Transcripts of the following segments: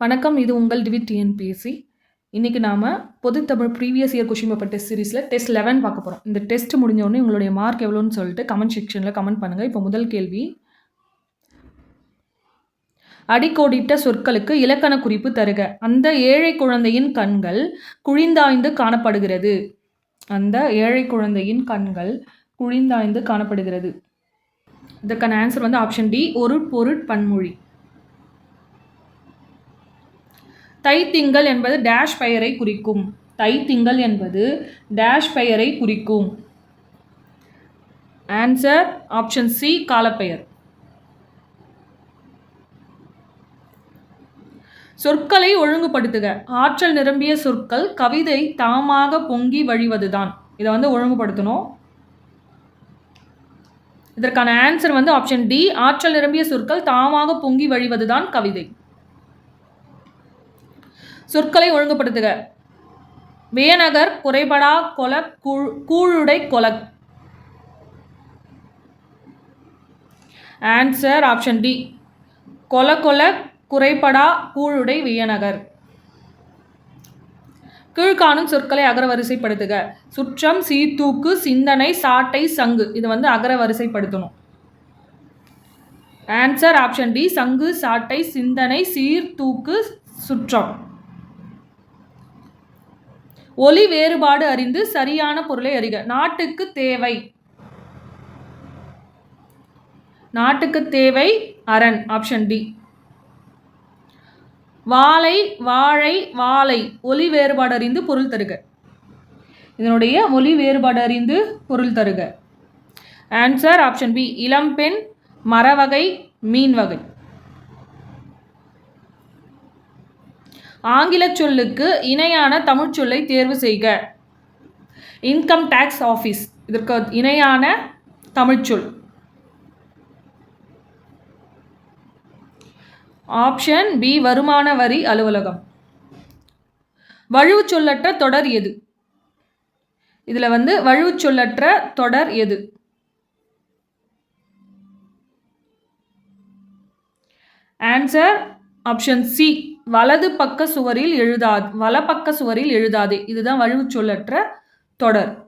வணக்கம் இது உங்கள் டிவி டிஎன்பிஎஸ்சி. இன்றைக்கி நாம் பொதுத்தமிழ் previous year question paper test சீரிஸில் டெஸ்ட் லெவன் பார்க்க போகிறோம் இந்த டெஸ்ட் முடிஞ்சோடனே உங்களுடைய மார்க் எவ்வளோன்னு சொல்லிட்டு கமெண்ட் செக்ஷனில் கமெண்ட் பண்ணுங்கள் இப்போ முதல் கேள்வி அடிக்கோடிட்ட சொற்களுக்கு இலக்கண குறிப்பு தருக. அந்த ஏழை குழந்தையின் கண்கள் குழிந்தாய்ந்து காணப்படுகிறது. அந்த ஏழை குழந்தையின் கண்கள் குழிந்தாய்ந்து காணப்படுகிறது. இதற்கான ஆன்சர் வந்து ஆப்ஷன் டி ஒரு பொருட் தை திங்கள் என்பது டேஷ் பெயரை குறிக்கும். தை திங்கள் என்பது டேஷ் பெயரை குறிக்கும். ஆன்சர் ஆப்ஷன் சி காலப்பெயர். சொற்களை ஒழுங்குபடுத்துக. ஆற்றல் நிரம்பிய சொற்கள் கவிதை தாமாக பொங்கி வழிவதுதான். இதை வந்து ஒழுங்குபடுத்தணும். இதற்கான ஆன்சர் வந்து ஆப்ஷன் டி ஆற்றல் நிரம்பிய சொற்கள் தாமாக பொங்கி வழிவதுதான் கவிதை. சொற்களை ஒழுங்குபடுத்துக. வியநகர் குறைபடா கொல கூழ் கூழுடை கொலக் ஆன்சர் ஆப்ஷன் டி கொல கொல குறைபடா கூழுடை வியநகர் கீழ்காணும் சொற்களை அகரவரிசைப்படுத்துக. சுற்றம் சீர்தூக்கு சிந்தனை சாட்டை சங்கு. இது வந்து அகரவரிசைப்படுத்தணும். ஆன்சர் ஆப்ஷன் டி சங்கு சாட்டை சிந்தனை சீர்தூக்கு சுற்றம். ஒலி வேறுபாடு அறிந்து சரியான பொருளை அறிக. நாட்டுக்கு தேவை. நாட்டுக்கு தேவை அரண் ஆப்ஷன் டி வாழை வாழை வாழை. ஒலி வேறுபாடு அறிந்து பொருள் தருக. இதனுடைய ஒலி வேறுபாடு அறிந்து பொருள் தருக. ஆன்சர் ஆப்ஷன் பி இளம்பெண் மரவகை மீன் வகை ஆங்கிலச் சொல்லுக்கு இணையான தமிழ் சொல்லை தேர்வு செய்க. இன்கம் டேக்ஸ் ஆஃபீஸ் இதற்கு இணையான தமிழ்ச்சொல் ஆப்ஷன் பி வருமான வரி அலுவலகம். வழுவு சொல்லற்ற தொடர் எது? இதில் வந்து வழுவு சொல்லற்ற தொடர் எது? ஆன்சர் ஆப்ஷன் சி வலது பக்க சுவரில் எழுதாது வலப்பக்க சுவரில் எழுதாதே. இதுதான் வழுவு சொல்லற்ற தொடர்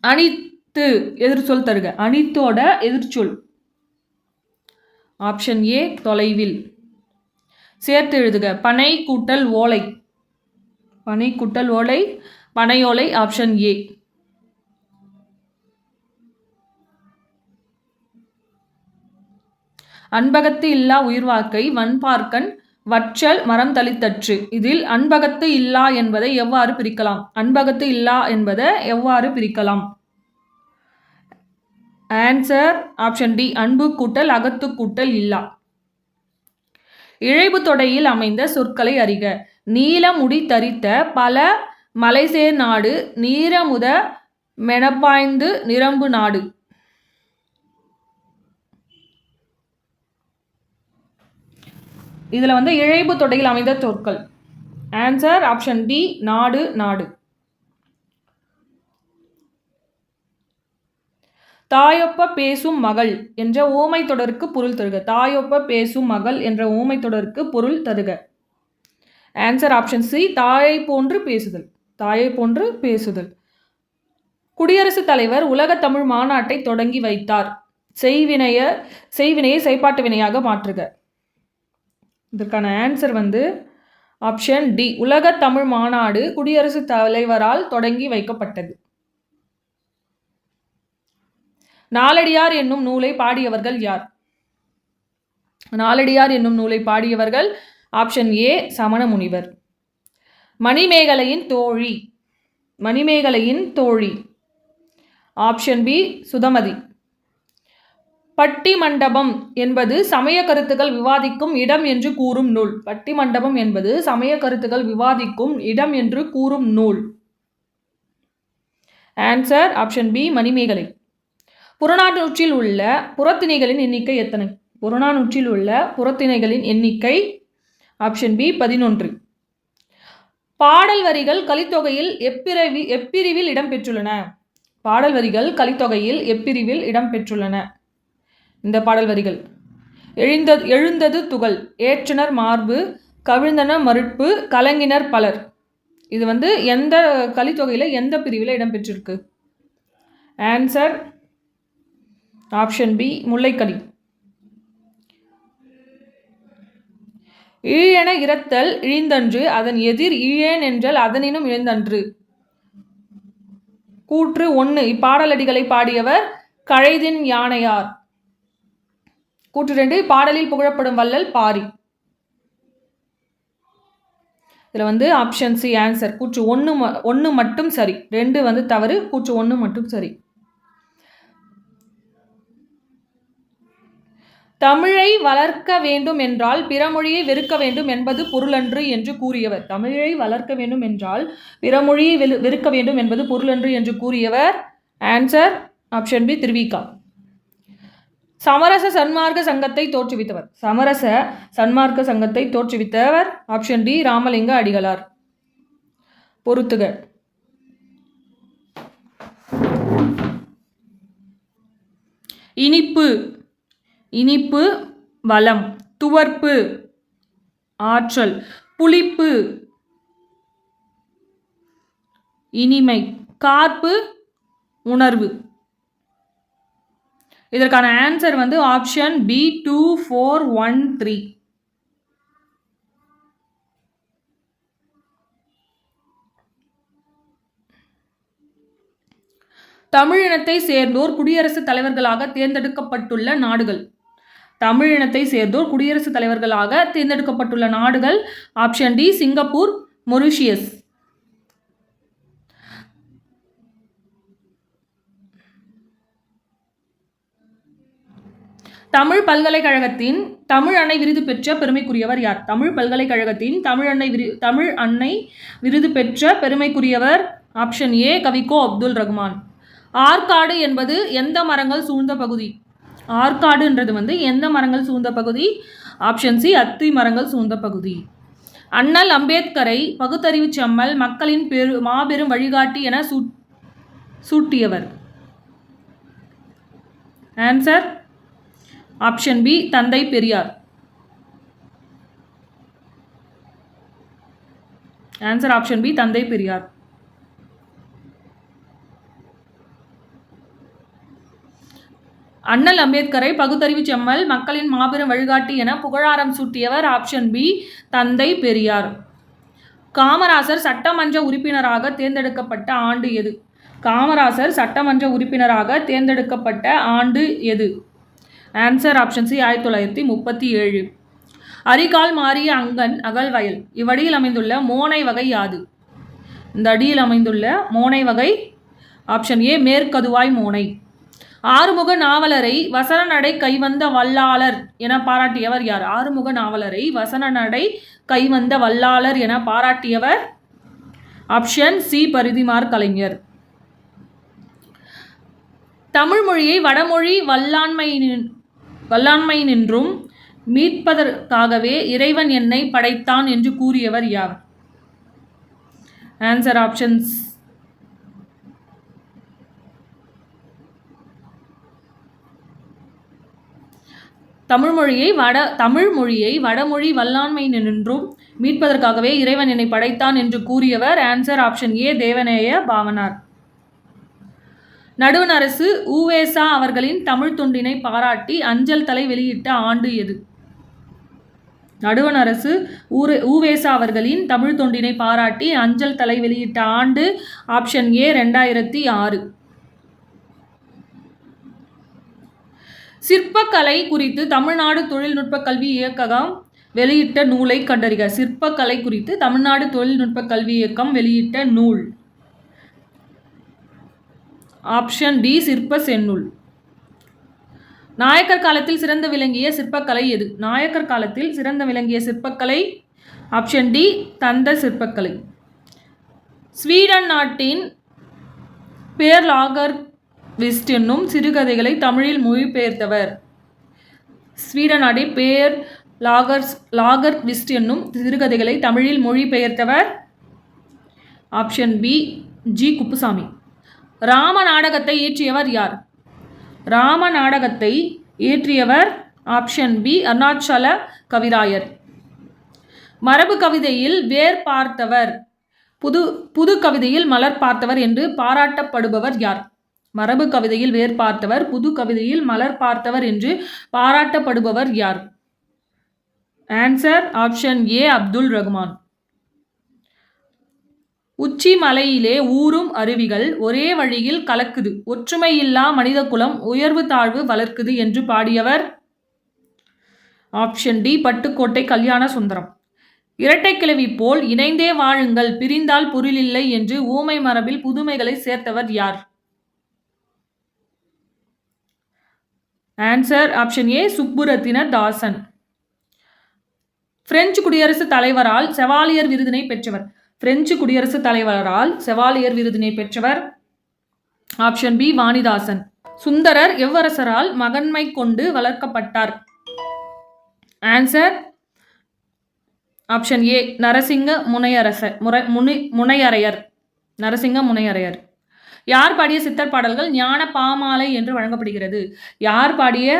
அனைத்து எதிர்ச்சொல் தருக. அனைத்தோட எதிர்ச்சொல் ஆப்ஷன் ஏ தொலைவில். சேர்த்து எழுதுக. பனை கூட்டல் ஓலை. பனை கூட்டல் ஓலை பனையோலை ஆப்ஷன் ஏ. அன்பகத்து இல்லா உயிர்வாக்கை வன்பார்க்கன் வற்றல் மரம் தளித்தற்று இதில் அன்பகத்து இல்லா என்பதை எவ்வாறு பிரிக்கலாம்? அன்பகத்து இல்லா என்பதை எவ்வாறு பிரிக்கலாம்? ஆன்சர் ஆப்ஷன் டி அன்பு கூட்டல் அகத்து கூட்டல் இல்லா. இழைவு தொடையில் அமைந்த சொற்களை அறிக. நீலமுடி தரித்த பல மலைசேர் நாடு நீரமுத மெனப்பாய்ந்து நிரம்பு நாடு. இதில் வந்து இழைப்பு தொடையில் அமைந்த சொற்கள். ஆன்சர் ஆப்ஷன் டி நாடு நாடு. தாயொப்ப பேசும் மகள் என்ற ஓமை தொடருக்கு பொருள் தருக. தாயொப்ப பேசும் மகள் என்ற ஓமை தொடருக்கு பொருள் தருக. ஆன்சர் ஆப்ஷன் சி தாயை போன்று பேசுதல். தாயை போன்று பேசுதல். குடியரசுத் தலைவர் உலக தமிழ் மாநாட்டை தொடங்கி வைத்தார். செய்வினைய செய்வினையை செய்பாட்டு வினையாக மாற்றுக. இதற்கான ஆன்சர் வந்து ஆப்ஷன் டி உலக தமிழ் மாநாடு குடியரசுத் தலைவரால் தொடங்கி வைக்கப்பட்டது. நாலடியார் என்னும் நூலை பாடியவர்கள் யார்? நாலடியார் என்னும் நூலை பாடியவர்கள் ஆப்ஷன் ஏ சமண முனிவர் மணிமேகலையின் தோழி. மணிமேகலையின் தோழி. Option B Sudhamathi. பட்டி மண்டபம் என்பது சமய கருத்துக்கள் விவாதிக்கும் இடம் என்று கூறும் நூல். பட்டி மண்டபம் என்பது சமய கருத்துக்கள் விவாதிக்கும் இடம் என்று கூறும் நூல். Answer option B Manimekalai. புறநானூற்றில் உள்ள புறத்திணைகளின் எண்ணிக்கை எத்தனை? புறநானூற்றில் உள்ள புறத்திணைகளின் எண்ணிக்கை ஆப்ஷன் பி பதினொன்று. பாடல் வரிகள் கலித்தொகையில் எப்பிரவி எப்பிரிவில் இடம்பெற்றுள்ளன பாடல் வரிகள் கலித்தொகையில் எப்பிரிவில் இடம்பெற்றுள்ளன இந்த பாடல் வரிகள் எழுந்த எழுந்தது துகள் ஏற்றனர் மார்பு கவிழ்ந்தன மறுப்பு கலங்கினர் பலர். இது வந்து எந்த கலித்தொகையில் எந்த பிரிவில் இடம்பெற்றிருக்கு? ஆன்சர் ஆப்ஷன் பி முல்லைக்கலி இழியென இறத்தல் இழிந்தன்று அதன் எதிர் இழியேன் என்றால் அதனினும் இழந்தன்று. கூற்று ஒன்று இப்பாடலடிகளை பாடியவர் கழைதின் யானையார். கூற்று ரெண்டு பாடலில் புகழப்படும் வள்ளல் பாரி. இதில் வந்து ஆப்ஷன் சி ஆன்சர் கூற்று ஒன்று ம ஒன்று மட்டும் சரி. ரெண்டு வந்து தவறு கூற்று ஒன்று மட்டும் சரி. தமிழை வளர்க்க வேண்டும் என்றால் பிற மொழியை வெறுக்க வேண்டும் என்பது பொருளன்று என்று கூறியவர். தமிழை வளர்க்க வேண்டும் என்றால் பிற மொழியை வெறுக்க வேண்டும் என்பது பொருளன்று என்று கூறியவர். Answer option B Thiruvika. சமரச சன்மார்க்க சங்கத்தை தோற்றுவித்தவர். சமரச சன்மார்க்க சங்கத்தை தோற்றுவித்தவர் ஆப்ஷன் டி ராமலிங்க அடிகளார். பொறுத்துக. இனிப்பு. இனிப்பு வளம். துவர்ப்பு. ஆற்றல். புளிப்பு. இனிமை. கார்ப்பு உணர்வு. இதற்கான ஆன்சர் வந்து option B two four one three தமிழினத்தை சேர்ந்தோர் குடியரசுத் தலைவர்களாக தேர்ந்தெடுக்கப்பட்டுள்ள நாடுகள். தமிழினத்தை சேர்ந்தோர் குடியரசுத் தலைவர்களாக தேர்ந்தெடுக்கப்பட்டுள்ள நாடுகள். Option D Singapore Mauritius. Tamil பல்கலைக்கழகத்தின் தமிழ் அன்னை விருது பெற்ற பெருமைக்குரியவர் யார்? தமிழ் பல்கலைக்கழகத்தின் தமிழ் அன்னை விரு தமிழ் அன்னை விருது பெற்ற பெருமைக்குரியவர் ஆப்ஷன் ஏ கவிக்கோ அப்துல் ரஹ்மான். ஆற்காடு என்பது எந்த மரங்கள் சூழ்ந்த பகுதி? ஆற்காடுன்றது வந்து எந்த மரங்கள் சூழ்ந்த பகுதி? ஆப்ஷன் சி அத்தி மரங்கள் சூழ்ந்த பகுதி. அண்ணல் அம்பேத்கரை பகுத்தறிவு செம்மல் மக்களின் பெரு மாபெரும் வழிகாட்டி என சூட் சூட்டியவர். Answer option B Thanthai Periyar. Answer option B Thanthai Periyar. அண்ணல் அம்பேத்கரை பகுத்தறிவு செம்மல் மக்களின் மாபெரும் வழிகாட்டி என புகழாரம் சூட்டியவர் ஆப்ஷன் பி தந்தை பெரியார். காமராசர் சட்டமன்ற உறுப்பினராக தேர்ந்தெடுக்கப்பட்ட ஆண்டு எது? காமராசர் சட்டமன்ற உறுப்பினராக தேர்ந்தெடுக்கப்பட்ட ஆண்டு எது? ஆன்சர் ஆப்ஷன் சி ஆயிரத்தி தொள்ளாயிரத்தி முப்பத்தி ஏழு. அரிகால் மாறிய அங்கன் அகழ்வயல் இவ்வடியில் அமைந்துள்ள மோனை வகை யாது? இந்த அடியில் அமைந்துள்ள மோனை வகை ஆப்ஷன் ஏ மேற்கதுவாய் மோனை. ஆறுமுக நாவலரை வசன நடை கைவந்த வல்லாளர் என பாராட்டியவர் யார்? ஆறுமுக நாவலரை வசன நடை கைவந்த வல்லாளர் என பாராட்டியவர் ஆப்ஷன் சி பரிதிமார் கலைஞர். தமிழ் மொழியை வடமொழி வல்லாண்மையின் வல்லாண்மையினின்றும் மீட்பதற்காகவே இறைவன் என்னை படைத்தான் என்று கூறியவர் யார்? ஆன்சர் ஆப்ஷன்ஸ் தமிழ் மொழியை வட தமிழ் மொழியை வடமொழி வல்லாண்மை நின்றும் மீட்பதற்காகவே இறைவன் என்னை படைத்தான் என்று கூறியவர். Answer option A Devaneya Pavanar. நடுவண் அரசு ஊவேசா அவர்களின் தமிழ் தொண்டினை பாராட்டி அஞ்சல் தலை வெளியிட்ட ஆண்டு எது? நடுவண் அரசு ஊரே ஊவேசா அவர்களின் தமிழ் தொண்டினை பாராட்டி அஞ்சல் தலை வெளியிட்ட ஆண்டு ஆப்ஷன் ஏ ரெண்டாயிரத்தி ஆறு. சிற்பக்கலை குறித்து தமிழ்நாடு தொழில்நுட்ப கல்வி இயக்ககம் வெளியிட்ட நூலை கண்டறிக. சிற்பக்கலை குறித்து தமிழ்நாடு தொழில்நுட்ப கல்வி இயக்கம் வெளியிட்ட நூல். ஆப்ஷன் டி சிற்ப செந்நூல். நாயக்கர் காலத்தில் சிறந்து விளங்கிய சிற்பக்கலை எது? நாயக்கர் காலத்தில் சிறந்து விளங்கிய சிற்பக்கலை ஆப்ஷன் டி தந்த சிற்பக்கலை. ஸ்வீடன் நாட்டின் பேர் லாகர் விஸ்ட் என்னும் சிறுகதைகளை தமிழில் மொழிபெயர்த்தவர். ஸ்வீடன் நாட்டின் பேர் லாகர்ஸ் லாகர் விஸ்ட் என்னும் சிறுகதைகளை தமிழில் மொழிபெயர்த்தவர். Option B G. குப்புசாமி. ராம நாடகத்தை இயற்றியவர் யார்? ராம நாடகத்தை இயற்றியவர் ஆப்ஷன் பி அருணாச்சல கவிராயர். மரபு கவிதையில் வேர் பார்த்தவர் புது புது கவிதையில் மலர் பார்த்தவர் என்று பாராட்டப்படுபவர் யார்? மரபு கவிதையில் வேர் பார்த்தவர் புது கவிதையில் மலர் பார்த்தவர் என்று பாராட்டப்படுபவர் யார்? Answer option A Abdul Rahman. உச்சி மலையிலே ஊறும் அருவிகள் ஒரே வழியில் கலக்குது. ஒற்றுமையில்லா மனித குலம் உயர்வு தாழ்வு வளர்க்குது என்று பாடியவர் ஆப்ஷன் டி பட்டுக்கோட்டை கல்யாண சுந்தரம். இரட்டை கிழவி போல் இணைந்தே வாழுங்கள் பிரிந்தால் பொருளில்லை என்று ஊமை மரபில் புதுமைகளை சேர்த்தவர் யார்? Answer option A Subburathinadasan. French குடியரசுத் தலைவரால் செவாலியர் விருதினை பெற்றவர். பிரெஞ்சு குடியரசுத் தலைவரால் செவாலியர் விருதினை பெற்றவர் ஆப்ஷன் பி வாணிதாசன். சுந்தரர் எவ்வரசரால் மகன்மை கொண்டு வளர்க்கப்பட்டார். ஆன்சர் ஆப்ஷன் ஏ நரசிங்க முனையரச முறை முனி முனையரையர் நரசிங்க முனையரையர் யார் பாடிய சித்தர் பாடல்கள் ஞான பாமாலை என்று வழங்கப்படுகிறது? யார் பாடிய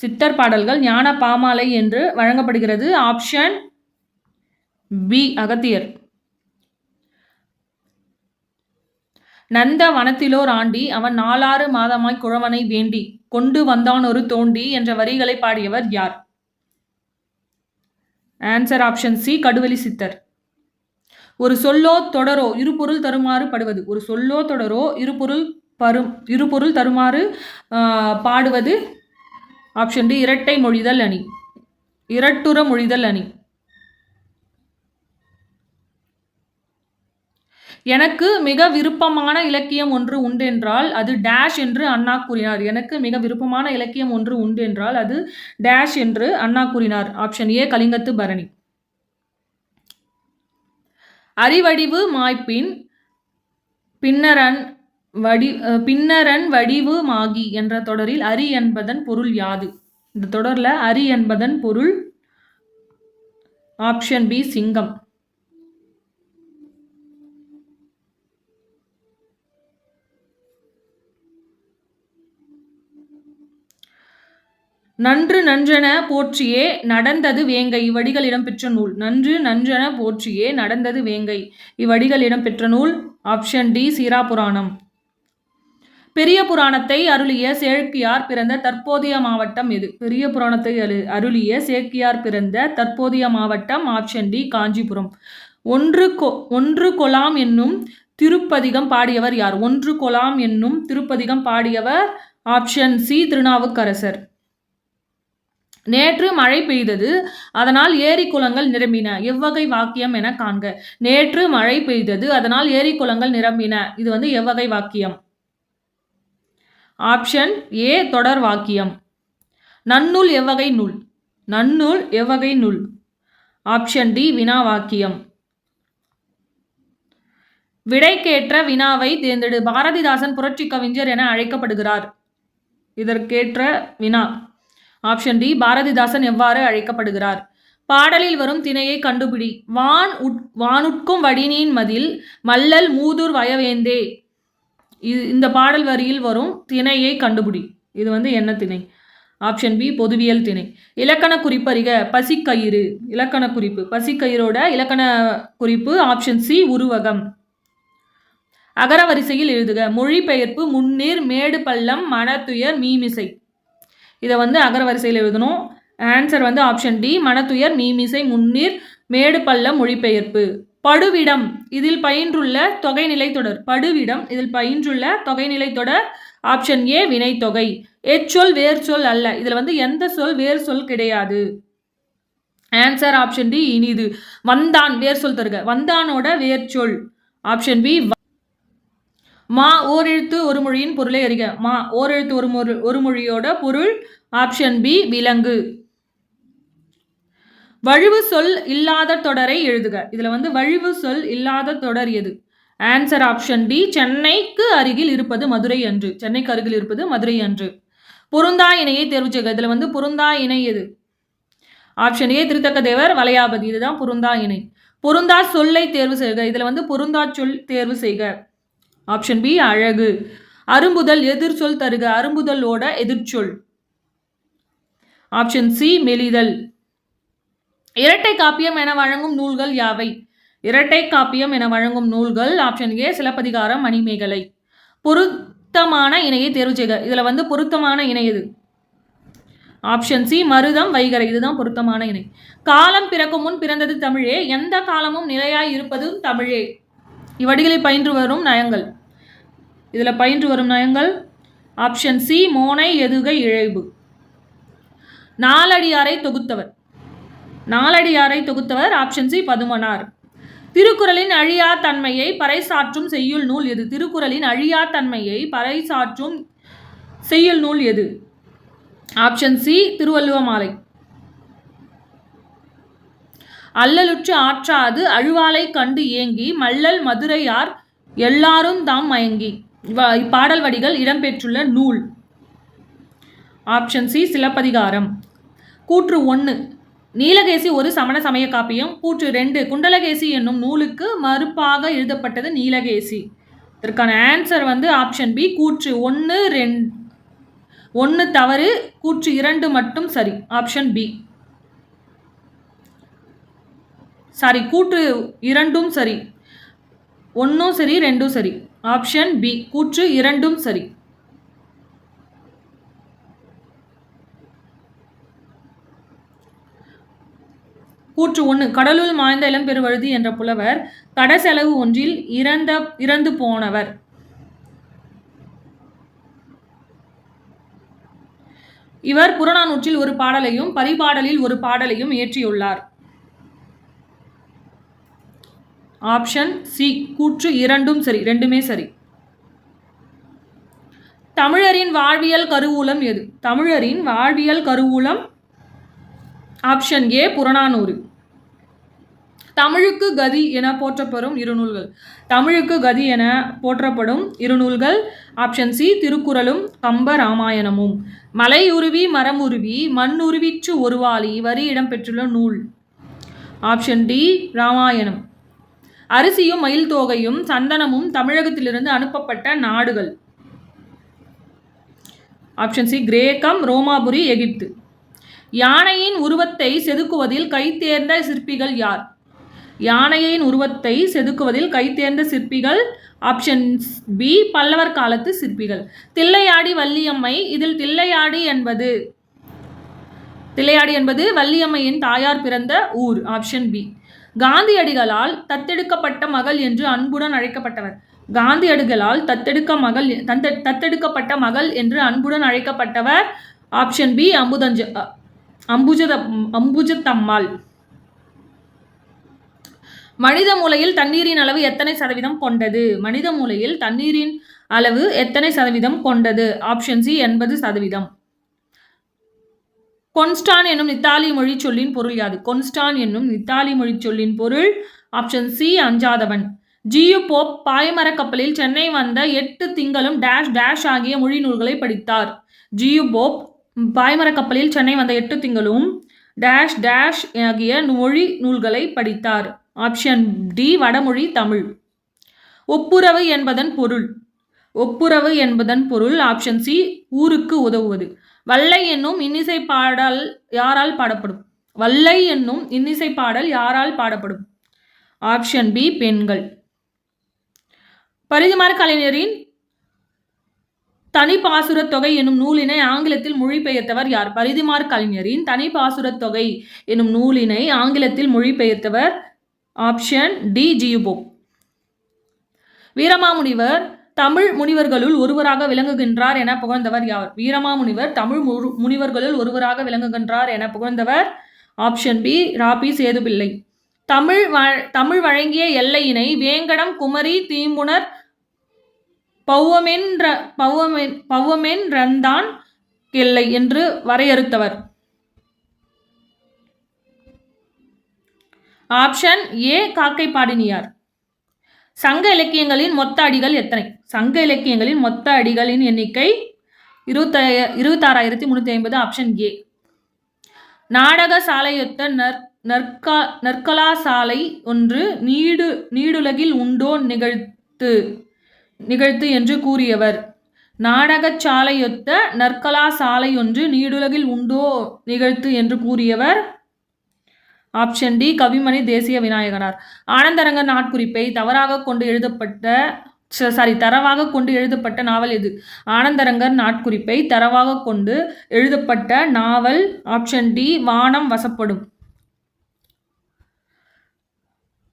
சித்தர் பாடல்கள் ஞான பாமாலை என்று வழங்கப்படுகிறது? Option B Agathiyar. நந்த வனத்திலோர் ஆண்டி அவன் நாலாறு மாதமாய் குழவனை வேண்டி கொண்டு வந்தான் ஒரு தோண்டி என்ற வரிகளை பாடியவர் யார்? ஆன்சர் ஆப்ஷன் சி கடுவெளி சித்தர். ஒரு சொல்லோ தொடரோ இருபொருள் தருமாறு படுவது. ஒரு சொல்லோ தொடரோ இருபொருள் பரும் இருபொருள் தருமாறு பாடுவது. ஆப்ஷன் டி இரட்டை மொழிதல் அணி. இரட்டுற மொழிதல் அணி. எனக்கு மிக விருப்பமான இலக்கியம் ஒன்று உண்டென்றால் அது டேஷ் என்று அண்ணா கூறினார். எனக்கு மிக விருப்பமான இலக்கியம் ஒன்று உண்டென்றால் அது டேஷ் என்று அண்ணா கூறினார். ஆப்ஷன் ஏ கலிங்கத்து பரணி. அறிவடிவு மாய்ப்பின் பின்னரன் வடி பின்னரன் வடிவு மாகி என்ற தொடரில் அரி என்பதன் பொருள் யாது? இந்த தொடரில் அரி என்பதன் பொருள் ஆப்ஷன் பி சிங்கம். நன்று நன்றென போற்றியே நடந்தது வேங்கை. இவ்வடிகள் இடம்பெற்ற நூல். நன்று நன்றென போற்றியே நடந்தது வேங்கை. இவ்வடிகள் இடம்பெற்ற நூல். ஆப்ஷன் டி சீரா புராணம் பெரிய புராணத்தை அருளிய சேக்கியார் பிறந்த தற்போதைய மாவட்டம் எது? பெரிய புராணத்தை அருளிய சேக்கியார் பிறந்த தற்போதைய மாவட்டம் ஆப்ஷன் டி காஞ்சிபுரம். ஒன்று கொ ஒன்று கொலாம் என்னும் திருப்பதிகம் பாடியவர் யார்? ஒன்று கொலாம் என்னும் திருப்பதிகம் பாடியவர் ஆப்ஷன் சி திருநாவுக்கரசர். நேற்று மழை பெய்தது. அதனால் ஏரி குளங்கள் நிரம்பின. எவ்வகை வாக்கியம் என காண்க. நேற்று மழை பெய்தது. அதனால் ஏரி குளங்கள் நிரம்பின. இது வந்து எவ்வகை வாக்கியம். ஆப்ஷன் ஏ தொடர் வாக்கியம். நன்னூல் எவ்வகை நூல். நன்னூல் எவ்வகை நூல். ஆப்ஷன் டி வினா வாக்கியம். விடைக்கேற்ற வினாவை தேர்ந்தெடு. பாரதிதாசன் புரட்சி கவிஞர் என அழைக்கப்படுகிறார். இதற்கேற்ற வினா. ஆப்ஷன் டி பாரதிதாசன் எவ்வாறு அழைக்கப்படுகிறார்? பாடலில் வரும் திணையை கண்டுபிடி. வான் உட் வானுட்கும் வடினியின் மதில் மல்லல் மூதூர் வயவேந்தே. இது இந்த பாடல் வரியில் வரும் திணையை கண்டுபிடி. இது வந்து என்ன திணை? ஆப்ஷன் பி பொதுவியல் திணை. இலக்கண குறிப்பறிக பசிக்கயிறு. இலக்கண குறிப்பு. பசிக்கயிறோட இலக்கண குறிப்பு ஆப்ஷன் சி உருவகம். அகர வரிசையில் எழுதுக. மொழிபெயர்ப்பு முன்னீர் மேடு பள்ளம் மனத்துயர் மீமிசை. இதை வந்து அகரவரிசையில் எழுதணும். ஆன்சர் வந்து ஆப்ஷன் டி மனத்துயர் மீமிசை முன்னீர் மேடு பள்ளம் மொழிபெயர்ப்பு. படுவிடம் இதில் பயின்றுள்ள தொகைநிலை தொடர். படுவிடம் இதில் பயின்றுள்ள தொகைநிலை தொடர். ஆப்ஷன் ஏ வினைத்தொகை. எச்சொல் வேர் சொல் அல்ல. இதில் வந்து எந்த சொல் வேர் சொல் கிடையாது. ஆன்சர் ஆப்ஷன் டி இனிது. வந்தான் வேர் சொல் தருக. வந்தானோட வேர் சொல் ஆப்ஷன் பி மா ஓரெழுத்து ஒரு மொழியின் பொருளை அறிக. மா ஓரெழுத்து ஒரு மொழி ஒரு மொழியோட பொருள் ஆப்ஷன் பி விலங்கு. வழுவு சொல் இல்லாத தொடரை எழுதுக. இதில் வந்து வழுவு சொல் இல்லாத தொடர் எது? ஆன்சர் ஆப்ஷன் டி சென்னைக்கு அருகில் இருப்பது மதுரை அன்று. சென்னைக்கு அருகில் இருப்பது மதுரை அன்று. பொருந்தா இணையை தேர்வு செய்க. இதில் வந்து பொருந்தா இணை எது? ஆப்ஷன் ஏ திருத்தக்க தேவர் வலையாபதி இதுதான் பொருந்தா இணை. பொருந்தா சொல்லை தேர்வு செய்க. இதில் வந்து பொருந்தா சொல் தேர்வு செய்க. ஆப்ஷன் பி அழகு. அரும்புதல் எதிர்ச்சொல் தருக. அரும்புதலோட எதிர்ச்சொல் ஆப்ஷன் சி மெலிதல். இரட்டை காப்பியம் என வழங்கும் நூல்கள் யாவை? இரட்டை காப்பியம் என வழங்கும் நூல்கள் ஆப்ஷன் ஏ சிலப்பதிகாரம் மணிமேகலை. பொருத்தமான இணையை தேர்வு செய்க. இதில் வந்து பொருத்தமான இணை எது? ஆப்ஷன் சி மருதம் வைகரை இதுதான் பொருத்தமான இணை. காலம் பிறக்கும் முன் பிறந்தது தமிழே. எந்த காலமும் நிலையாய் இருப்பதும் தமிழே. இவ்வடிகளில் பயின்று வரும் நயங்கள். இதில் பயின்று வரும் நயங்கள். ஆப்ஷன் சி மோனை எதுகை இழைவு நாலடியாரை தொகுத்தவர். நாலடியாரை தொகுத்தவர் ஆப்ஷன் சி பதுமனார். திருக்குறளின் அழியா தன்மையை பறைசாற்றும் செய்யுள் நூல் எது? திருக்குறளின் அழியா தன்மையை பறைசாற்றும் செய்யுள் நூல் எது? ஆப்ஷன் சி திருவள்ளுவ மாலை. அல்லலுற்று ஆற்றாது அழுவாலை கண்டு ஏங்கி மல்லல் மதுரையார் எல்லாரும் தாம் மயங்கி. இப்பாடல் வடிகள் இடம்பெற்றுள்ள நூல். Option C Silappathikaram. கூற்று ஒன்று நீலகேசி ஒரு சமண சமய காப்பியம். கூற்று ரெண்டு. குண்டலகேசி என்னும் நூலுக்கு மறுப்பாக எழுதப்பட்டது நீலகேசி. இதற்கான ஆன்சர் வந்து ஆப்ஷன் பி கூற்று ஒன்று ரெண் ஒன்று தவறு கூற்று இரண்டு மட்டும் சரி. ஆப்ஷன் பி சாரி கூற்று இரண்டும் சரி. ஒன்றும் சரி ரெண்டும் சரி. ஆப்ஷன் பி கூற்று இரண்டும் சரி. கூற்று ஒன்று கடலுள் மாய்ந்த இளம்பெருவழுதி என்ற புலவர் கடசெலவு ஒன்றில் இறந்த இறந்து போனவர். இவர் புறநானூற்றில் ஒரு பாடலையும் பரிபாடலில் ஒரு பாடலையும் இயற்றியுள்ளார். ஆப்ஷன் சி கூற்று இரண்டும் சரி ரெண்டுமே சரி. தமிழரின் வாழ்வியல் கருவூலம் எது? தமிழரின் வாழ்வியல் கருவூலம் ஆப்ஷன் ஏ புறநானூறு. தமிழுக்கு கதி என போற்றப்படும் இருநூல்கள் தமிழுக்கு கதி என போற்றப்படும் இருநூல்கள் ஆப்ஷன் சி திருக்குறளும் கம்ப ராமாயணமும். மலை உருவி மரம் உருவி மண் உருவிச்சு ஒருவாளி வரி இடம்பெற்றுள்ள நூல். Option D Ramayanam. அரிசியும் மயில் தோகையும் சந்தனமும் தமிழகத்திலிருந்து அனுப்பப்பட்ட நாடுகள். ஆப்ஷன் சி கிரேக்கம் ரோமாபுரி எகிப்து. யானையின் உருவத்தை செதுக்குவதில் கைத்தேர்ந்த சிற்பிகள் யார்? யானையின் உருவத்தை செதுக்குவதில் கைத்தேர்ந்த சிற்பிகள். ஆப்ஷன் பி பல்லவர் காலத்து சிற்பிகள். தில்லையாடி வள்ளியம்மை இதில் தில்லையாடி என்பது. தில்லையாடி என்பது வள்ளியம்மையின் தாயார் பிறந்த ஊர். ஆப்ஷன் பி காந்தியடிகளால் தத்தெடுக்கப்பட்ட மகள் என்று அன்புடன் அழைக்கப்பட்டவர். காந்தியடிகளால் தத்தெடுக்க மகள் தந்த தத்தெடுக்கப்பட்ட மகள் என்று அன்புடன் அழைக்கப்பட்டவர் ஆப்ஷன் பி அம்புதஞ்ச அம்புஜத அம்புஜத்தம்மாள். மனித மூளையில் தண்ணீரின் அளவு எத்தனை சதவீதம் கொண்டது? மனித மூளையில் தண்ணீரின் அளவு எத்தனை சதவீதம் கொண்டது? ஆப்ஷன் சி எண்பது சதவீதம். கொன்ஸ்டான் என்னும் இத்தாலி மொழி சொல்லின் பொருள் யாது? கொன்ஸ்டான் என்னும் இத்தாலி மொழி சொல்லின் பொருள் ஆப்ஷன் சி அஞ்சாதவன். ஜியு போப் பாய்மர கப்பலில் சென்னை வந்த எட்டு திங்களும் டேஷ் டேஷ் ஆகிய மொழி நூல்களை படித்தார். ஜியு போப் பாய்மரக் கப்பலில் சென்னை வந்த எட்டு திங்களும் டேஷ் டேஷ் ஆகிய மொழி நூல்களை படித்தார். ஆப்ஷன் டி வடமொழி தமிழ். ஒப்புரவு என்பதன் பொருள். ஒப்புரவு என்பதன் பொருள் ஆப்ஷன் சி ஊருக்கு உதவுவது. வல்லை என்னும் இன்னிசை பாடல் யாரால் பாடப்படும்? வல்லை என்னும் இன்னிசை பாடல் யாரால் பாடப்படும்? ஆப்ஷன் பி பெண்கள். பரிதிமார் கலைஞரின் தனிப்பாசுரத் தொகை என்னும் நூலினை ஆங்கிலத்தில் மொழிபெயர்த்தவர் யார்? பரிதிமார் கலைஞரின் தனிப்பாசுரத் தொகை என்னும் நூலினை ஆங்கிலத்தில் மொழிபெயர்த்தவர் option D G U Pope. Veeramamunivar Tamil முனிவர்களுள் ஒருவராக விளங்குகின்றார் என புகழ்ந்தவர் யார்? வீரமாமுனிவர் தமிழ் முரு- முனிவர்களுள் ஒருவராக விளங்குகின்றார் என புகழ்ந்தவர் ஆப்ஷன் பி ராபி சேதுபிள்ளை. தமிழ் வ- தமிழ் வழங்கிய எல்லையினை வேங்கடம் குமரி தீம்புணர் பௌவமென்ற பௌவமென் பௌவமென்றந்தான் எல்லை என்று வரையறுத்தவர். ஆப்ஷன் ஏ காக்கை பாடினியார் சங்க இலக்கியங்களின் மொத்த அடிகள் எத்தனை? சங்க இலக்கியங்களின் மொத்த அடிகளின் எண்ணிக்கை இருபத்த இருபத்தாறாயிரத்தி முந்நூற்றி ஐம்பது ஆப்ஷன் ஏ நாடக சாலையொத்த நற் நற்கா நற்கலா சாலை ஒன்று நீடு நீடுலகில் உண்டோ நிகழ்த்து நிகழ்த்து என்று கூறியவர். நாடகச் சாலையொத்த நற்கலா சாலையொன்று நீடுலகில் உண்டோ நிகழ்த்து என்று கூறியவர் ஆப்ஷன் டி கவிமணி தேசிய விநாயகனார். ஆனந்தரங்க நாட்குறிப்பை தவறாக கொண்டு எழுதப்பட்ட சாரி தரவாக கொண்டு எழுதப்பட்ட நாவல் எது? ஆனந்தரங்கர் நாட்குறிப்பை தரவாக கொண்டு எழுதப்பட்ட நாவல் ஆப்ஷன் டி வானம் வசப்படும்.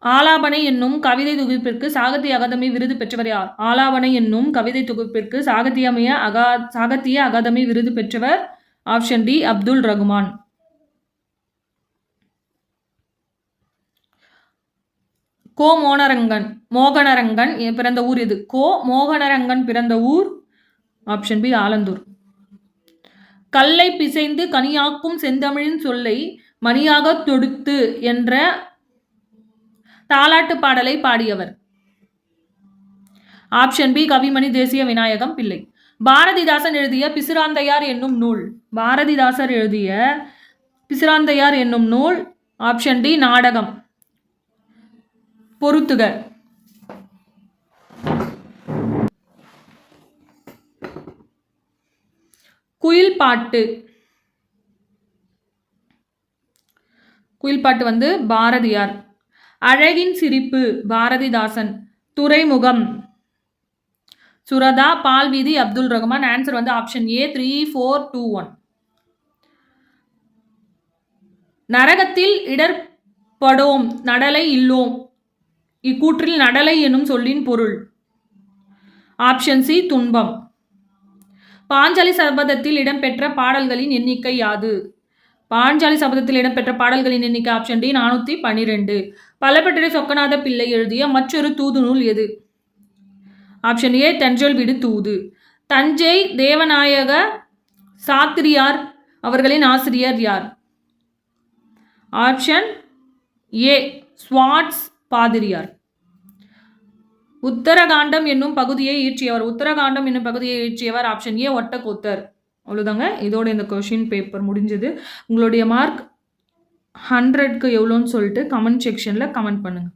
ஆலாபனை என்னும் கவிதை தொகுப்பிற்கு சாகித்ய அகாதமி விருது பெற்றவர் யார்? ஆலாபனை என்னும் கவிதை தொகுப்பிற்கு சாகித்யமய அகா சாகித்ய அகாதமி விருது பெற்றவர் ஆப்ஷன் டி அப்துல் ரகுமான். கோ மோனரங்கன் மோகனரங்கன் பிறந்த ஊர் எது? கோ மோகனரங்கன் பிறந்த ஊர் ஆப்ஷன் பி ஆலந்தூர். கல்லை பிசைந்து கனியாக்கும் செந்தமிழின் சொல்லை மணியாக தொடுத்து என்ற தாலாட்டு பாடலை பாடியவர். ஆப்ஷன் பி கவிமணி தேசிய விநாயகம் பிள்ளை. பாரதிதாசன் எழுதிய பிசுராந்தையார் என்னும் நூல். பாரதிதாசர் எழுதிய பிசுராந்தையார் என்னும் நூல் ஆப்ஷன் டி நாடகம். பொருத்துக குயில் பாட்டு. குயில் பாட்டு வந்து பாரதியார். அழகின் சிரிப்பு பாரதிதாசன். துறைமுகம். சுரதா பால்வீதி அப்துல் ரஹ்மான் ஆன்சர் வந்து option A three four two one நரகத்தில் இடர்படோம் நடலை இல்லோம். இக்கூற்றில் நடலை எனும் சொல்லின் பொருள். ஆப்ஷன் சி துன்பம். பாஞ்சாலி சபதத்தில் இடம்பெற்ற பாடல்களின் எண்ணிக்கை யாது? பாஞ்சாலி சபதத்தில் இடம்பெற்ற பாடல்களின் எண்ணிக்கை ஆப்ஷன் டி நானூற்றி பன்னிரெண்டு பலப்பட்டறை சொக்கநாத பிள்ளை எழுதிய மற்றொரு தூது நூல் எது? ஆப்ஷன் ஏ தென்றல் விடு தூது. தஞ்சை தேவநாயக சாத்திரியார் அவர்களின் ஆசிரியர் யார்? ஆப்ஷன் ஏ ஸ்வாட்ஸ் பாதிரியார். உத்தரகாண்டம் என்னும் பகுதியை இயற்றியவர். உத்தரகாண்டம் என்னும் பகுதியை ஈற்றியவர் ஆப்ஷன் ஏ ஒட்டக்கூத்தர் அவ்வளோதாங்க இதோட இந்த கொஷின் பேப்பர் முடிஞ்சது. உங்களுடைய மார்க் ஹண்ட்ரட்க்கு எவ்வளோன்னு சொல்லிட்டு கமெண்ட் செக்ஷனில் கமெண்ட் பண்ணுங்கள்